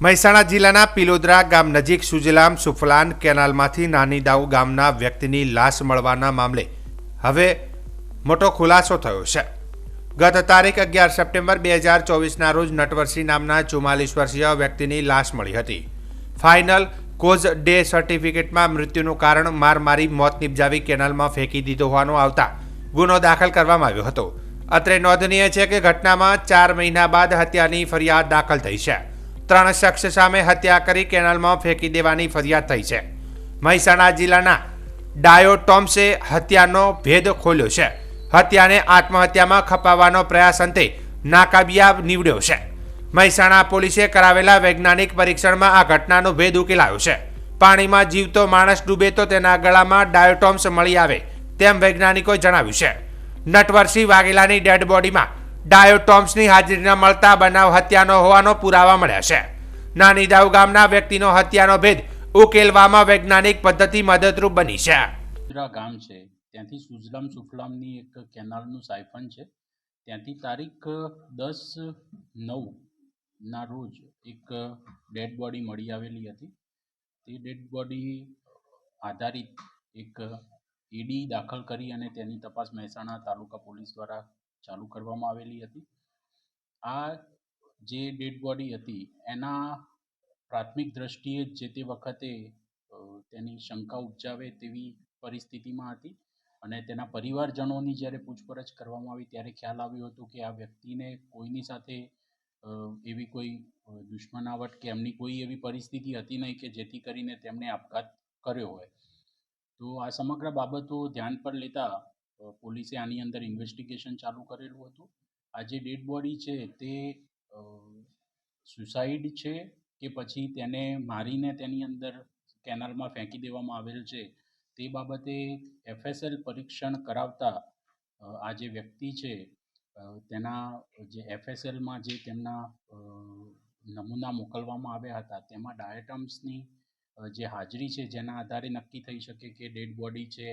મહેસાણા જિલ્લાના પિલોદરા ગામ નજીક સુજલામ સુફલાન કેનાલમાંથી નાની દાઉ ગામના વ્યક્તિની લાશ મળવાના મામલે હવે મોટો ખુલાસો થયો છે. ગત તારીખ અગિયાર સપ્ટેમ્બર બે હજાર ચોવીસના રોજ નટવરસિંહ નામના ચુમ્માલીસ વર્ષીય વ્યક્તિની લાશ મળી હતી. ફાઇનલ કોઝ ડે સર્ટિફિકેટમાં મૃત્યુનું કારણ માર મારી મોત નિપજાવી કેનાલમાં ફેંકી દીધો હોવાનો આવતા ગુનો દાખલ કરવામાં આવ્યો હતો. અત્રે નોંધનીય છે કે ઘટનામાં ચાર મહિના બાદ હત્યાની ફરિયાદ દાખલ થઈ છે. ત્રણ શખ્સ સામે હત્યા કરી કેનાલમાં ફેંકી દેવાની ફરિયાદ થઈ છે. મહેસાણા જિલ્લાના ડાયોટોમ્સે હત્યાનો ભેદ ખોલ્યો છે. હત્યાને આત્મહત્યામાં ખપાવવાનો પ્રયાસ અંતે નાકાબિયાબ નીવડ્યો છે. મહેસાણા પોલીસે કરાવેલા વૈજ્ઞાનિક પરીક્ષણમાં આ ઘટનાનો ભેદ ઉકેલાયો છે. પાણીમાં જીવતો માણસ ડૂબે તો તેના ગળામાં ડાયોટોમ્સ મળી આવે, તેમ વૈજ્ઞાનિકોએ જણાવ્યું છે. નટવરસિંહ વાઘેલાની ડેડ બોડીમાં ડાયોટોમ્સની હાજરી ન મળતા બનાવ હત્યાનો હોવાનો પુરાવા મળ્યા છે. નાની દાવ ગામના વ્યક્તિનો હત્યાનો ભેદ ઉકેલવામાં વૈજ્ઞાનિક પદ્ધતિ મદદરૂપ બની છે. ગામ છે. ત્યાંથી સુજલામ સુફલામની એક કેનાલનું સાયફન છે. ત્યાંથી તારીખ દસ નવ ના રોજ એક ડેડ બોડી મળી આવેલી હતી. તે ડેડ બોડી આધારિત એક ઈડી દાખલ કરી અને તેની તપાસ મહેસાણા તાલુકા પોલીસ દ્વારા ચાલુ કરવામાં આવેલી હતી. આ જે ડેડ બોડી હતી, એના પ્રાથમિક દ્રષ્ટિએ જ તે વખતે તેની શંકા ઉપજાવે તેવી પરિસ્થિતિમાં હતી અને તેના પરિવારજનોની જ્યારે પૂછપરછ કરવામાં આવી ત્યારે ખ્યાલ આવ્યો હતો કે આ વ્યક્તિને કોઈની સાથે એવી કોઈ દુશ્મનાવટ કે એમની કોઈ એવી પરિસ્થિતિ હતી નહીં કે જેથી કરીને તેમણે આપઘાત કર્યો હોય. તો આ સમગ્ર બાબતો ધ્યાન પર લેતા પોલીસે આની અંદર ઇન્વેસ્ટિગેશન ચાલુ કરેલું હતું. આ જે ડેડ બોડી છે તે સુસાઇડ છે કે પછી તેને મારીને તેની અંદર કેનાલમાં ફેંકી દેવામાં આવેલ છે, તે બાબતે એફએસએલ પરીક્ષણ કરાવતા આ જે વ્યક્તિ છે તેના જે એફએસએલમાં જે તેમના નમૂના મોકલવામાં આવ્યા હતા, તેમાં ડાયટમ્સની જે હાજરી છે જેના આધારે નક્કી થઈ શકે કે ડેડ બોડી છે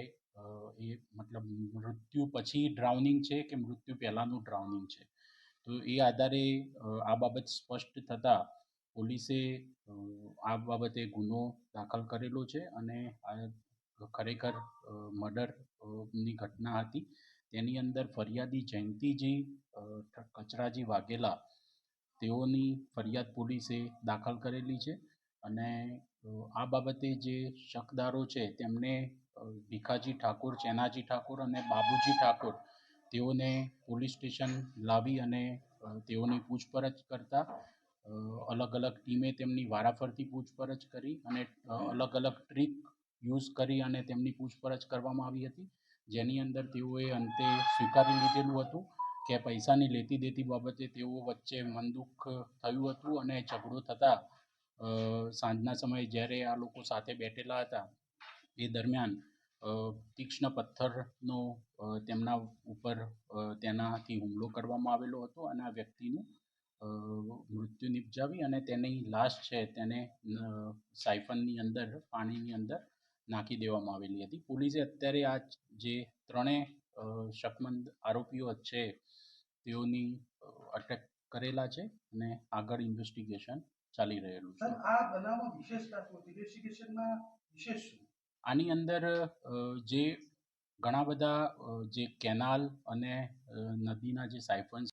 એ મતલબ મૃત્યુ પછી ડ્રાઉનિંગ છે કે મૃત્યુ પહેલાંનું ડ્રાઉનિંગ છે? તો એ આધારે આ બાબત સ્પષ્ટ થતાં પોલીસે આ બાબતે ગુનો દાખલ કરેલો છે અને આ ખરેખર મર્ડરની ઘટના હતી. તેની અંદર ફરિયાદી જયંતિજી કચરાજી વાઘેલા તેઓની ફરિયાદ પોલીસે દાખલ કરેલી છે અને આ બાબતે જે શકદારો છે, તેમને ભીખાજી ઠાકોર, ચેનાજી ઠાકોર અને બાબુજી ઠાકોર તેઓને પોલીસ સ્ટેશન લાવી અને તેઓની પૂછપરછ કરતા અલગ અલગ ટીમે તેમની વારાફરતી પૂછપરછ કરી અને અલગ અલગ ટ્રીક યુઝ કરી અને તેમની પૂછપરછ કરવામાં આવી હતી. જેની અંદર તેઓએ અંતે સ્વીકારી લીધેલું હતું કે પૈસાની લેતી દેતી બાબતે તેઓ વચ્ચે મનદુખ થયું હતું અને ઝઘડો થતાં સાંજના સમયે જ્યારે આ લોકો સાથે બેઠેલા હતા, એ દરમિયાન તીક્ષ્ણ પથ્થરનો તેમના ઉપર તેનાથી હુમલો કરવામાં આવેલો હતો અને આ વ્યક્તિનું મૃત્યુ નિપજાવી અને તેની લાશ છે તેને સાયફનની અંદર, પાણીની અંદર નાખી દેવામાં આવેલી હતી. પોલીસે અત્યારે આ જે ત્રણેય શકમંદ આરોપીઓ છે, તેઓની અટક કરેલા છે અને આગળ ઇન્વેસ્ટિગેશન ચાલી રહેલું છે. આ બનાવમાં વિશેષ ઇન્વેસ્ટિગેશનમાં વિશેષ આની અંદર જે ઘણા બધા જે કેનાલ અને નદીના જે સાયફન્સ